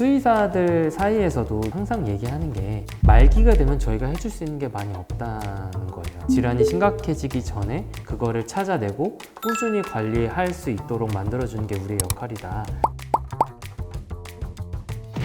수의사들 사이에서도 항상 얘기하는 게 말기가 되면 저희가 해줄 수 있는 게 많이 없다는 거예요. 질환이 심각해지기 전에 그거를 찾아내고 꾸준히 관리할 수 있도록 만들어주는 게 우리의 역할이다.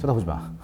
쳐다보지 마.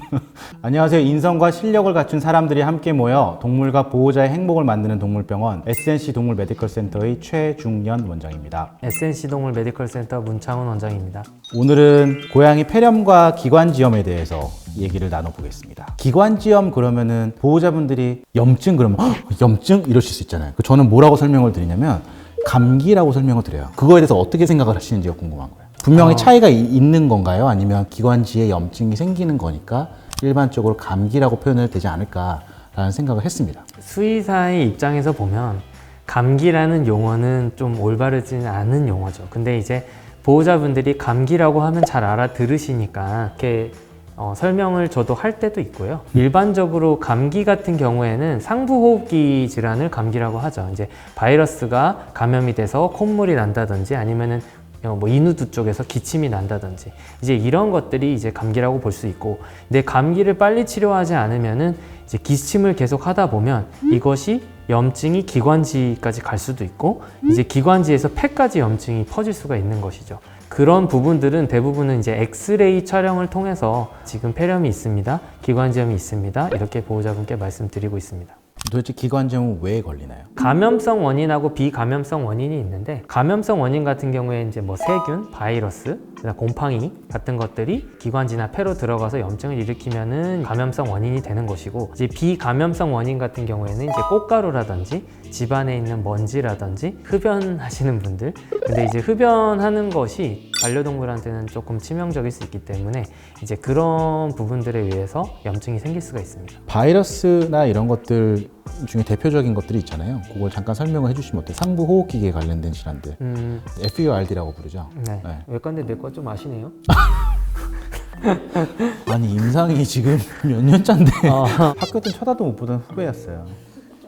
안녕하세요. 인성과 실력을 갖춘 사람들이 함께 모여 동물과 보호자의 행복을 만드는 동물병원 SNC 동물 메디컬 센터의 최중연 원장입니다. SNC 동물 메디컬 센터 문창훈 원장입니다. 오늘은 고양이 폐렴과 기관지염에 대해서 얘기를 나눠보겠습니다. 기관지염 그러면은 보호자분들이 염증 그러면 "헉, 염증 이러실 수 있잖아요. 그 저는 뭐라고 설명을 드리냐면 감기라고 설명을 드려요. 그거에 대해서 어떻게 생각을 하시는지가 궁금한 거예요. 분명히 어. 차이가 이- 있는 건가요? 아니면 기관지에 염증이 생기는 거니까 일반적으로 감기라고 표현을 되지 않을까라는 생각을 했습니다. 수의사의 입장에서 보면 감기라는 용어는 좀 올바르지는 않은 용어죠. 근데 이제 보호자분들이 감기라고 하면 잘 알아들으시니까 이렇게 어, 설명을 저도 할 때도 있고요. 일반적으로 감기 같은 경우에는 상부호흡기 질환을 감기라고 하죠. 이제 바이러스가 감염이 돼서 콧물이 난다든지 아니면은 어, 뭐 인후두 쪽에서 기침이 난다든지 이제 이런 것들이 이제 감기라고 볼 수 있고 근데 감기를 빨리 치료하지 않으면은 이제 기침을 계속 하다 보면 이것이 염증이 기관지까지 갈 수도 있고 이제 기관지에서 폐까지 염증이 퍼질 수가 있는 것이죠. 그런 부분들은 대부분은 이제 엑스레이 촬영을 통해서 지금 폐렴이 있습니다. 기관지염이 있습니다. 이렇게 보호자분께 말씀드리고 있습니다. 도대체 기관지염은 왜 걸리나요? 감염성 원인하고 비감염성 원인이 있는데 감염성 원인 같은 경우에 이제 뭐 세균, 바이러스, 그다음 곰팡이 같은 것들이 기관지나 폐로 들어가서 염증을 일으키면은 감염성 원인이 되는 것이고 이제 비감염성 원인 같은 경우에는 이제 꽃가루라든지 집안에 있는 먼지라든지 흡연하시는 분들 근데 이제 흡연하는 것이 반려동물한테는 조금 치명적일 수 있기 때문에 이제 그런 부분들에 의해서 염증이 생길 수가 있습니다. 바이러스나 이런 것들 중에 대표적인 것들이 있잖아요. 그걸 잠깐 설명을 해주시면 어때요? 상부 호흡기계에 관련된 질환들. 음, FURD라고 부르죠. 네. 네. 외과인데 내거좀 아시네요? 아니 임상이 지금 몇 년차인데 어. 학교 때 쳐다도 못 보던 후배였어요.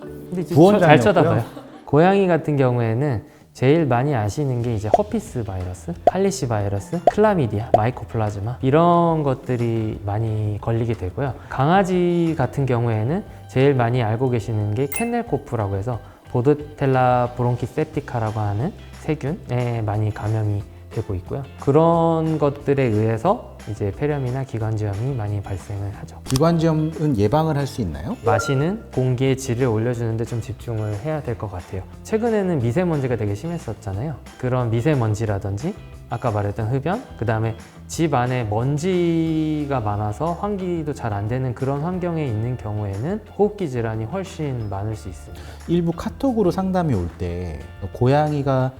근데 진짜 부원장이었고요. 잘 쳐다봐요. 고양이 같은 경우에는 제일 많이 아시는 게 이제 허피스 바이러스, 할리시 바이러스, 클라미디아, 마이코플라즈마 이런 것들이 많이 걸리게 되고요. 강아지 같은 경우에는 제일 많이 알고 계시는 게 캔넬코프라고 해서 보드텔라 브론키세티카라고 하는 세균에 많이 감염이 되고 있고요. 그런 것들에 의해서 이제 폐렴이나 기관지염이 많이 발생을 하죠. 기관지염은 예방을 할 수 있나요? 마시는 공기의 질을 올려주는데 좀 집중을 해야 될 것 같아요. 최근에는 미세먼지가 되게 심했었잖아요. 그런 미세먼지라든지 아까 말했던 흡연, 그 다음에 집 안에 먼지가 많아서 환기도 잘 안 되는 그런 환경에 있는 경우에는 호흡기 질환이 훨씬 많을 수 있습니다. 일부 카톡으로 상담이 올 때 고양이가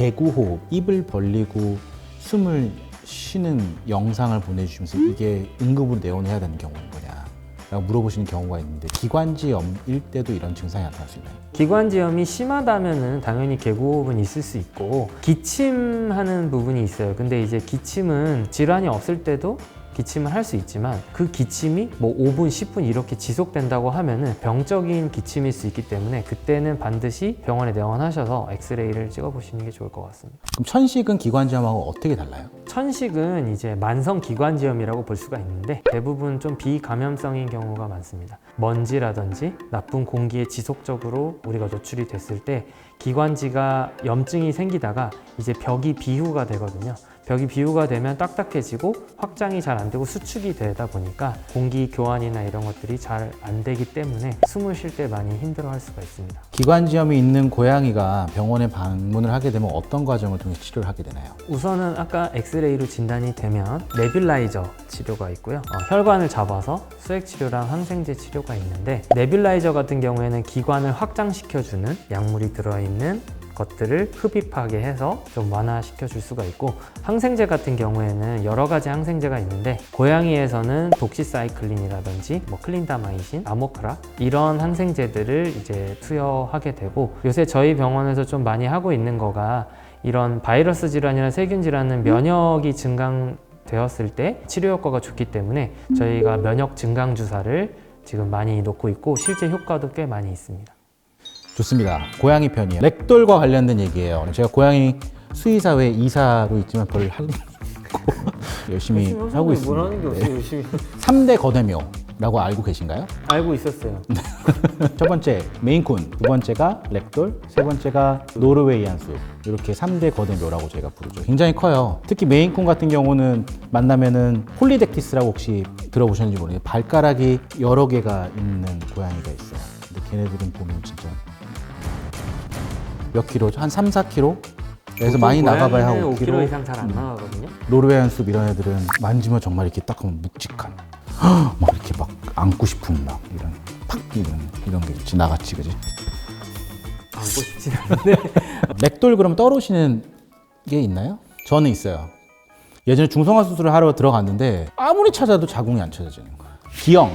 개구호흡, 입을 벌리고 숨을 쉬는 영상을 보내주시면서 이게 응급으로 내원해야 되는 경우인 거냐 라고 물어보시는 경우가 있는데 기관지염일 때도 이런 증상이 나타날 수 있나요? 기관지염이 심하다면은 당연히 개고흡은 있을 수 있고 기침하는 부분이 있어요. 근데 이제 기침은 질환이 없을 때도 기침을 할 수 있지만 그 기침이 뭐 5분, 10분 이렇게 지속된다고 하면은 병적인 기침일 수 있기 때문에 그때는 반드시 병원에 내원하셔서 엑스레이를 찍어 보시는 게 좋을 것 같습니다. 그럼 천식은 기관지염하고 어떻게 달라요? 천식은 이제 만성 기관지염이라고 볼 수가 있는데 대부분 좀 비감염성인 경우가 많습니다. 먼지라든지 나쁜 공기에 지속적으로 우리가 노출이 됐을 때 기관지가 염증이 생기다가 이제 벽이 비후가 되거든요. 벽이 비후가 되면 딱딱해지고 확장이 잘 안 되고 수축이 되다 보니까 공기 교환이나 이런 것들이 잘 안 되기 때문에 숨을 쉴 때 많이 힘들어 할 수가 있습니다. 기관지염이 있는 고양이가 병원에 방문을 하게 되면 어떤 과정을 통해 치료를 하게 되나요? 우선은 아까 엑스레이로 진단이 되면 네뷸라이저 치료가 있고요. 어, 혈관을 잡아서 수액 치료랑 항생제 치료가 있는데 네뷸라이저 같은 경우에는 기관을 확장시켜주는 약물이 들어있는 것들을 흡입하게 해서 좀 완화시켜 줄 수가 있고 항생제 같은 경우에는 여러 가지 항생제가 있는데 고양이에서는 독시사이클린이라든지 뭐 클린다마이신, 아모크라 이런 항생제들을 이제 투여하게 되고 요새 저희 병원에서 좀 많이 하고 있는 거가 이런 바이러스 질환이나 세균 질환은 면역이 증강되었을 때 치료 효과가 좋기 때문에 저희가 면역 증강 주사를 지금 많이 놓고 있고 실제 효과도 꽤 많이 있습니다. 좋습니다. 고양이 편이에요. 렉돌과 관련된 얘기예요. 제가 고양이 수의사회 이사로 있지만 별할 일이 없고 열심히 하고 있습니다. 뭐라는 게 없어요 열심히 3대 거대묘라고 알고 계신가요? 알고 있었어요. 첫 번째 메인콘, 두 번째가 렉돌, 세 번째가 노르웨이안 숲. 이렇게 3대 거대묘라고 저희가 부르죠. 굉장히 커요. 특히 메인콘 같은 경우는 만나면은 홀리덱티스라고 혹시 들어보셨는지 모르겠는데 발가락이 여러 개가 있는 고양이가 있어요. 근데 걔네들은 보면 진짜 몇 킬로죠? 한 3, 4 킬로? 그래서 많이 나가봐야 한 5kg 5킬로. 이상 잘 안 나가거든요. 노르웨이안 숲 이런 애들은 만지면 정말 이렇게 딱 하면 묵직한 막 이렇게 막 안고 싶은 막 이런 팍 이런 이런 게 있지 나같이 그지 안고 싶진 않은데. 렉돌 그럼 떨어오시는 게 있나요? 저는 있어요 예전에 중성화 수술을 하러 들어갔는데 아무리 찾아도 자궁이 안 찾아지는 거야 기형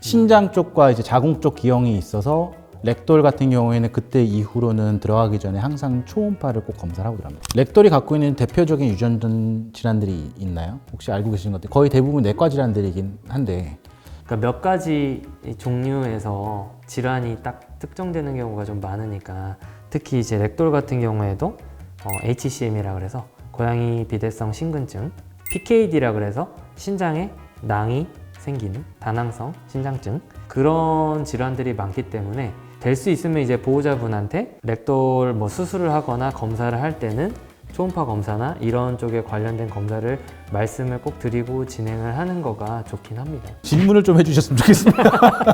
신장 쪽과 이제 자궁 쪽 기형이 있어서 렉돌 같은 경우에는 그때 이후로는 들어가기 전에 항상 초음파를 꼭 검사를 하고 들어갑니다. 렉돌이 갖고 있는 대표적인 유전전 질환들이 있나요? 혹시 알고 계시는 것들 거의 대부분 내과 질환들이긴 한데 그러니까 몇 가지 이 종류에서 질환이 딱 특정되는 경우가 좀 많으니까 특히 이제 렉돌 같은 경우에도 어, HCM이라 그래서 고양이 비대성 신근증, PKD라 그래서 신장에 낭이 생기는 다낭성 신장증 그런 질환들이 많기 때문에 될 수 있으면 이제 보호자분한테 렉돌 뭐 수술을 하거나 검사를 할 때는 초음파 검사나 이런 쪽에 관련된 검사를 말씀을 꼭 드리고 진행을 하는 거가 좋긴 합니다. 질문을 좀 해주셨으면 좋겠습니다.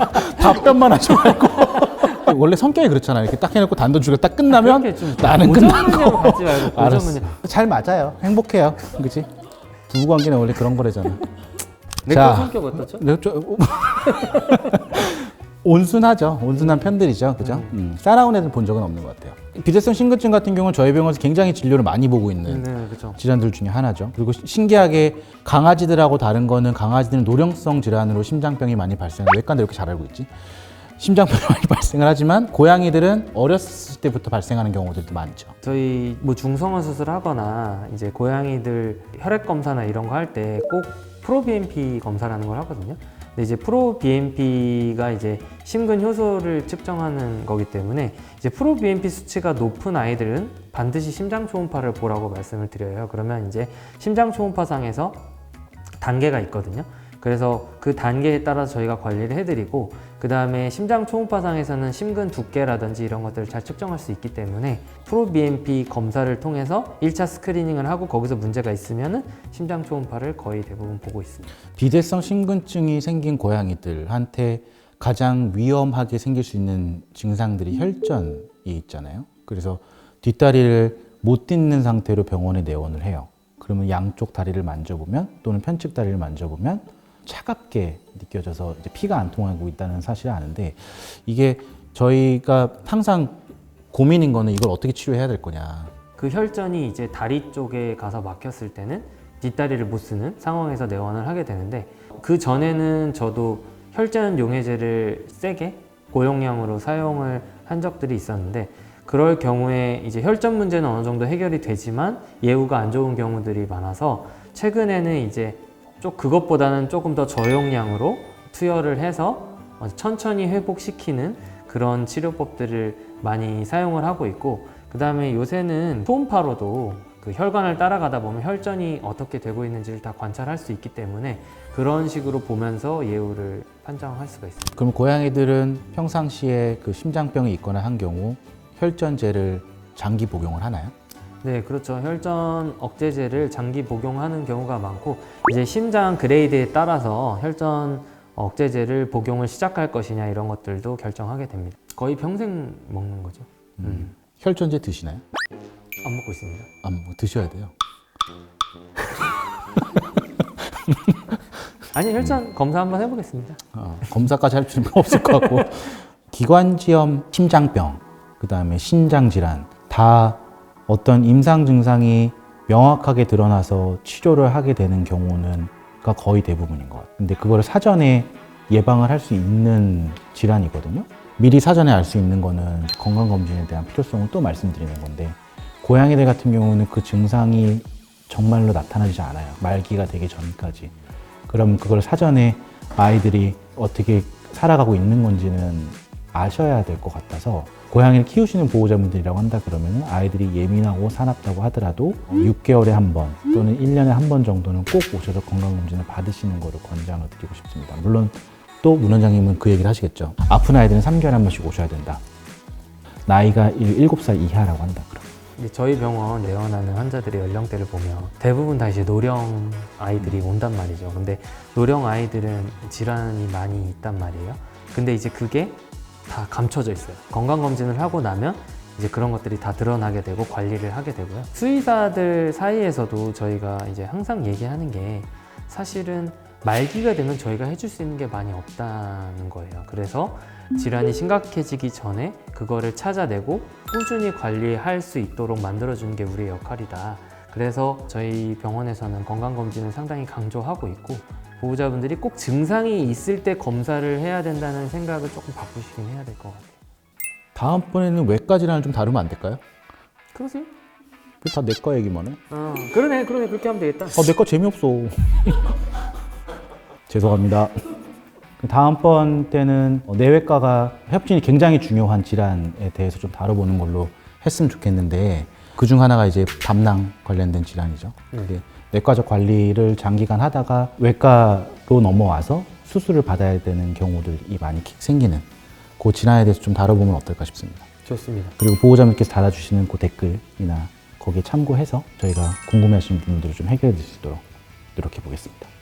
답변만 하지 말고 원래 성격이 그렇잖아요. 이렇게 딱 해놓고 단도주가 딱 끝나면 나는 끝난 고정문제로 거. 가지 말고 알았어. 고정문제. 잘 맞아요. 행복해요. 그렇지? 부부 관계는 원래 그런 거래잖아. 내. 거 성격 어떻죠? 네, 저- 온순하죠. 온순한 편들이죠. 그죠? 음, 싸나운 애들 본 적은 없는 것 같아요. 비대성 신근증 같은 경우는 저희 병원에서 굉장히 진료를 많이 보고 있는 네, 그렇죠. 질환들 중에 하나죠. 그리고 시- 신기하게 강아지들하고 다른 거는 강아지들은 노령성 질환으로 심장병이 많이 발생. 외과인데 이렇게 잘 알고 있지? 심장병이 많이 발생을 하지만 고양이들은 어렸을 때부터 발생하는 경우들도 많죠. 저희 뭐 중성화 수술하거나 이제 고양이들 혈액 검사나 이런 거 할 때 꼭 프로 BNP 검사라는 걸 하거든요. 이제 프로 BNP가 이제 심근 효소를 측정하는 거기 때문에 이제 프로 BNP 수치가 높은 아이들은 반드시 심장 초음파를 보라고 말씀을 드려요. 그러면 이제 심장 초음파상에서 단계가 있거든요. 그래서 그 단계에 따라서 저희가 관리를 해드리고 그 다음에 심장 초음파상에서는 심근 두께라든지 이런 것들을 잘 측정할 수 있기 때문에 프로 BNP 검사를 통해서 1차 스크리닝을 하고 거기서 문제가 있으면은 심장 초음파를 거의 대부분 보고 있습니다. 비대성 심근증이 생긴 고양이들한테 가장 위험하게 생길 수 있는 증상들이 혈전이 있잖아요. 그래서 뒷다리를 못 딛는 상태로 병원에 내원을 해요. 그러면 양쪽 다리를 만져보면 또는 편측 다리를 만져보면 차갑게 느껴져서 피가 안 통하고 있다는 사실을 아는데 이게 저희가 항상 고민인 거는 이걸 어떻게 치료해야 될 거냐. 그 혈전이 이제 다리 쪽에 가서 막혔을 때는 뒷다리를 못 쓰는 상황에서 내원을 하게 되는데 그 전에는 저도 혈전 용해제를 세게 고용량으로 사용을 한 적들이 있었는데 그럴 경우에 이제 혈전 문제는 어느 정도 해결이 되지만 예후가 안 좋은 경우들이 많아서 최근에는 이제 좀 그것보다는 조금 더 저용량으로 투여를 해서 어, 천천히 회복시키는 그런 치료법들을 많이 사용을 하고 있고 그 다음에 요새는 초음파로도 그 혈관을 따라가다 보면 혈전이 어떻게 되고 있는지를 다 관찰할 수 있기 때문에 그런 식으로 보면서 예후를 판정할 수가 있습니다. 그럼 고양이들은 평상시에 그 심장병이 있거나 한 경우 혈전제를 장기 복용을 하나요? 네, 그렇죠. 혈전 억제제를 장기 복용하는 경우가 많고 이제 심장 그레이드에 따라서 혈전 억제제를 복용을 시작할 것이냐 이런 것들도 결정하게 됩니다. 거의 평생 먹는 거죠. 음. 혈전제 드시나요? 안 먹고 있습니다. 안 뭐, 드셔야 돼요. 아니 혈전 검사 한번 해보겠습니다. 어, 검사까지 할 필요는 없을 것 같고 기관지염, 심장병, 그 다음에 신장 질환 다 어떤 임상 증상이 명확하게 드러나서 치료를 하게 되는 경우는 가 거의 대부분인 것 같아요. 근데 그거를 사전에 예방을 할 수 있는 질환이거든요. 미리 사전에 알 수 있는 거는 건강검진에 대한 필요성을 또 말씀드리는 건데 고양이들 같은 경우는 그 증상이 정말로 나타나지 않아요. 말기가 되기 전까지. 그럼 그걸 사전에 아이들이 어떻게 살아가고 있는 건지는 아셔야 될 것 같아서 고양이를 키우시는 보호자분들이라고 한다 그러면 아이들이 예민하고 사납다고 하더라도 6개월에 한 번 또는 1년에 한 번 정도는 꼭 오셔서 건강검진을 받으시는 거를 권장을 드리고 싶습니다. 물론 또 문 원장님은 그 얘기를 하시겠죠. 아픈 아이들은 3개월에 한 번씩 오셔야 된다. 나이가 7살 이하라고 한다. 그럼. 저희 병원 내원하는 환자들의 연령대를 보면 대부분 다 이제 노령 아이들이 온단 말이죠. 근데 노령 아이들은 질환이 많이 있단 말이에요. 근데 이제 그게 다 감춰져 있어요. 건강 검진을 하고 나면 이제 그런 것들이 다 드러나게 되고 관리를 하게 되고요. 수의사들 사이에서도 저희가 이제 항상 얘기하는 게 사실은 말기가 되면 저희가 해줄 수 있는 게 많이 없다는 거예요. 그래서 질환이 심각해지기 전에 그거를 찾아내고 꾸준히 관리할 수 있도록 만들어주는 게 우리의 역할이다. 그래서 저희 병원에서는 건강검진을 상당히 강조하고 있고 보호자분들이 꼭 증상이 있을 때 검사를 해야 된다는 생각을 조금 바꾸시긴 해야 될 것 같아요. 다음번에는 외과 질환을 좀 다루면 안 될까요? 그러세요? 다 내과 얘기만 해. 어, 그러네, 그러네, 그렇게 하면 되겠다. 어, 내거 재미없어. 죄송합니다. 그 다음번 때는 어, 내외과가 협진이 굉장히 중요한 질환에 대해서 좀 다뤄보는 걸로 했으면 좋겠는데 그중 하나가 이제 담낭 관련된 질환이죠. 근데 내과적 관리를 장기간 하다가 외과로 넘어와서 수술을 받아야 되는 경우들이 많이 생기는 그 질환에 대해서 좀 다뤄보면 어떨까 싶습니다. 좋습니다. 그리고 보호자분께서 달아주시는 그 댓글이나 거기에 참고해서 저희가 궁금해하시는 분들을 좀 해결해 드릴 수 있도록 노력해 보겠습니다.